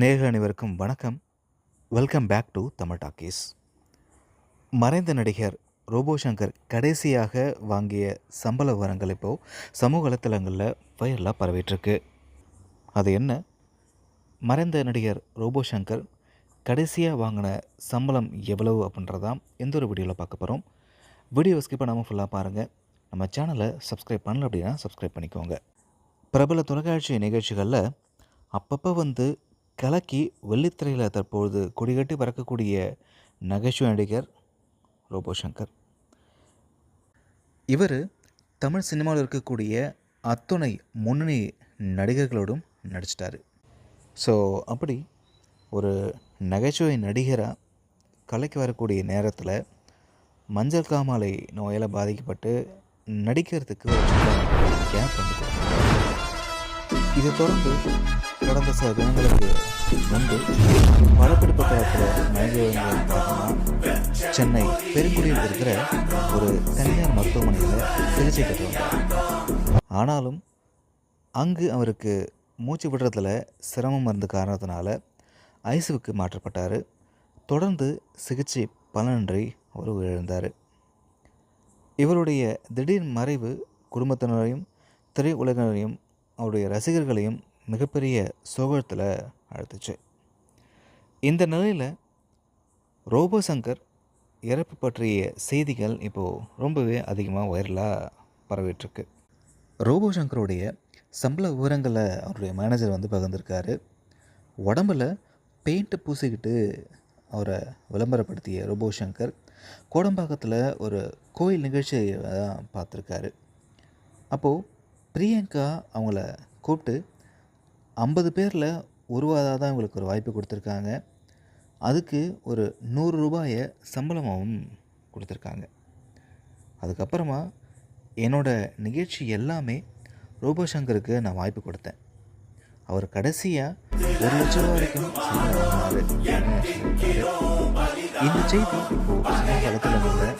நேர்கள் அனைவருக்கும் வணக்கம். Welcome back to Tamil talkies மறைந்த நடிகர் ரோபோ சங்கர் கடைசியாக வாங்கிய சம்பள விவரங்கள் இப்போது சமூக வலைத்தளங்களில் வைரலாக பரவிட்டுருக்கு. அது என்ன? மறைந்த நடிகர் ரோபோ சங்கர் கடைசியாக வாங்கின சம்பளம் எவ்வளவு அப்படின்றதான் எந்த ஒரு வீடியோவில் பார்க்க போகிறோம் வீடியோ ஸ்கிப் பண்ணாமல் ஃபுல்லாக பாருங்கள் நம்ம சேனலை சப்ஸ்கிரைப் பண்ணல அப்படின்னா சப்ஸ்கிரைப் பண்ணிக்கோங்க. பிரபல தொலைக்காட்சி நிகழ்ச்சிகளில் அப்பப்போ வந்து கலக்கி வெள்ளித்திரையில் தற்பொழுது கொடிகட்டி பறக்கக்கூடிய நகைச்சுவை நடிகர் ரோபோ சங்கர் இவர் தமிழ் சினிமாவில் இருக்கக்கூடிய அத்துணை முன்னணி நடிகர்களோடும் நடிச்சிட்டாரு. ஸோ அப்படி ஒரு நகைச்சுவை நடிகராக கலைக்கு வரக்கூடிய நேரத்தில் மஞ்சள் காமாலை நோயால் பாதிக்கப்பட்டு நடிக்கிறதுக்கு ஒரு கேப் வந்து இதை தொடர்ந்து கடந்த சில தினங்களுக்கு முன்பு படப்பிடிப்பு காலத்தில் மயங்கியவங்க பார்த்தோம்னா சென்னை பெருங்குடியில் இருக்கிற ஒரு தனியார் மருத்துவமனையில் சிகிச்சை பெற்று வந்தார். ஆனாலும் அங்கு அவருக்கு மூச்சு விடுறதுல சிரமம் இருந்த காரணத்தினால ஐசுவுக்கு மாற்றப்பட்டார். தொடர்ந்து சிகிச்சை பலனின்றி அவர் உயிரிழந்தார். இவருடைய திடீர் மறைவு குடும்பத்தினரையும் திரையுலகினரையும் அவருடைய ரசிகர்களையும் மிகப்பெரிய சோகத்தில் அழுத்துச்சு. இந்த நிலையில் ரோபோசங்கர் இறப்பு பற்றிய செய்திகள் இப்போது ரொம்பவே அதிகமாக வைரலாக பரவிட்டுருக்கு. ரோபோசங்கருடைய சம்பள விவரங்களை அவருடைய மேனேஜர் வந்து பகிர்ந்திருக்காரு. உடம்பில் பெயிண்ட்டை பூசிக்கிட்டு அவரை விளம்பரப்படுத்திய ரோபோ சங்கர் கோடம்பாக்கத்தில் ஒரு கோயில் நிகழ்ச்சியை தான் பார்த்துருக்காரு. அப்போது பிரியங்கா அவங்கள கூப்பிட்டு ஐம்பது பேரில் ஒருவாதாக தான் இவங்களுக்கு ஒரு வாய்ப்பு கொடுத்துருக்காங்க. அதுக்கு ஒரு நூறு ரூபாயை சம்பளமாகவும் கொடுத்துருக்காங்க. அதுக்கப்புறமா என்னோடய நிகழ்ச்சி எல்லாமே ரூபசங்கருக்கு நான் வாய்ப்பு கொடுத்தேன். அவர் கடைசியாக ஒரு லட்சம் ரூபா வரைக்கும் இந்த செய்தி இப்போது சமூக வலைத்தளங்களில்